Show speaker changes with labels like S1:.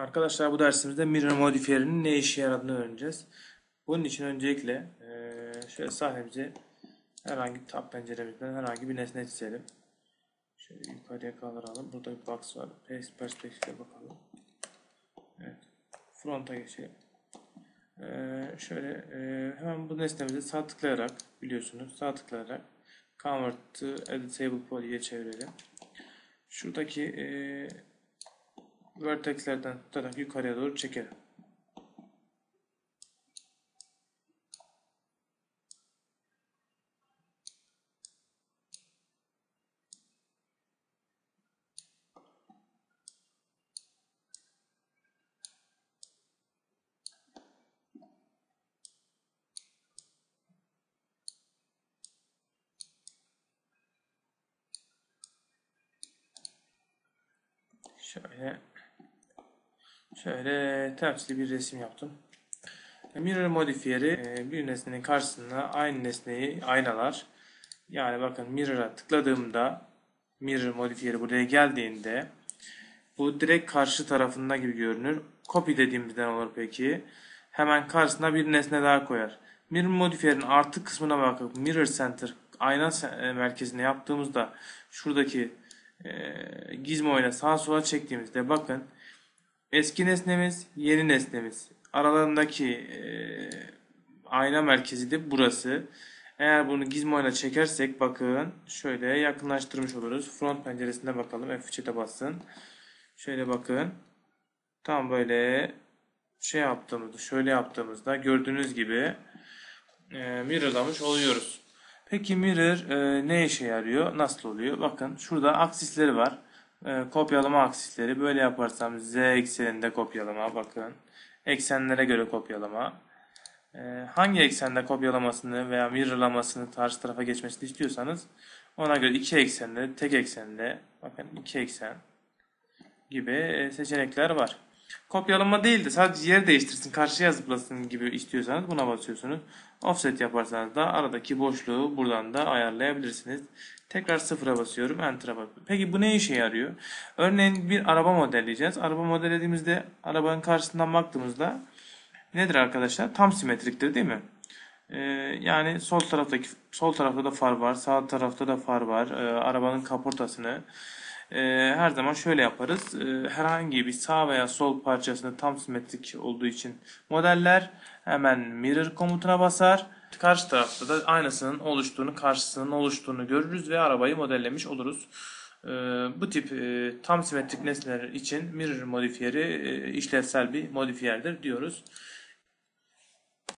S1: Arkadaşlar bu dersimizde mirror modifiyerinin ne işe yaradığını öğreneceğiz. Bunun için öncelikle şöyle sahnemizi herhangi tab penceremizden herhangi bir nesne çizelim. Şöyle yukarıya kaldıralım. Burada bir box var. Perspektife bakalım. Evet. Front'a geçelim. Şöyle hemen bu nesnemizi sağ tıklayarak biliyorsunuz sağ tıklayarak convert to editable poly'ye çevirelim. Şuradaki vertexlerden tutarak yukarıya doğru çekelim. Şöyle şöyle tepsili bir resim yaptım. Mirror modifiyeri e, bir nesnenin karşısına aynı nesneyi aynalar. Yani bakın mirror'a tıkladığımda mirror modifiyeri buraya geldiğinde bu direkt karşı tarafında gibi görünür. Copy dediğimizden olur peki. Hemen karşısına bir nesne daha koyar. Mirror modifiyerin artı kısmına bakıp mirror center ayna e, merkezine yaptığımızda şuradaki e, gizmo ile sağa sola çektiğimizde bakın eski nesnemiz yeni nesnemiz aralarındaki e, ayna merkezi de burası. Eğer bunu gizmo ile çekersek bakın şöyle yakınlaştırmış oluruz. Front penceresine bakalım. F3'e bassın. Şöyle bakın. Tam böyle şey yaptığımızda, şöyle yaptığımızda gördüğünüz gibi e, mirrorlamış oluyoruz. Peki mirror e, ne işe yarıyor? Nasıl oluyor? Bakın şurada aksisleri var. E, kopyalama aksisleri. Böyle yaparsam z ekseninde kopyalama bakın. Eksenlere göre kopyalama. E, hangi eksende kopyalamasını veya mirrorlamasını karşı tarafa geçmesini istiyorsanız ona göre iki eksende, tek eksende bakın iki eksen gibi e, seçenekler var. Kopyalama değil de sadece yer değiştirsin, karşıya zıplasın gibi istiyorsanız buna basıyorsunuz. Offset yaparsanız da aradaki boşluğu buradan da ayarlayabilirsiniz. Tekrar sıfıra basıyorum, enter'a basıyorum. Peki bu ne işe yarıyor? Örneğin bir araba modelleyeceğiz. Araba modellediğimizde arabanın karşısından baktığımızda nedir arkadaşlar? Tam simetriktir değil mi? Ee, yani sol taraftaki sol tarafta da far var, sağ tarafta da far var. Ee, arabanın kaportasını e, her zaman şöyle yaparız. E, herhangi bir sağ veya sol parçasını tam simetrik olduğu için modeller hemen mirror komutuna basar. Karşı tarafta da aynısının oluştuğunu, karşısının oluştuğunu görürüz ve arabayı modellemiş oluruz. E, bu tip e, tam simetrik nesneler için mirror modifiyeri e, işlevsel bir modifiyerdir diyoruz.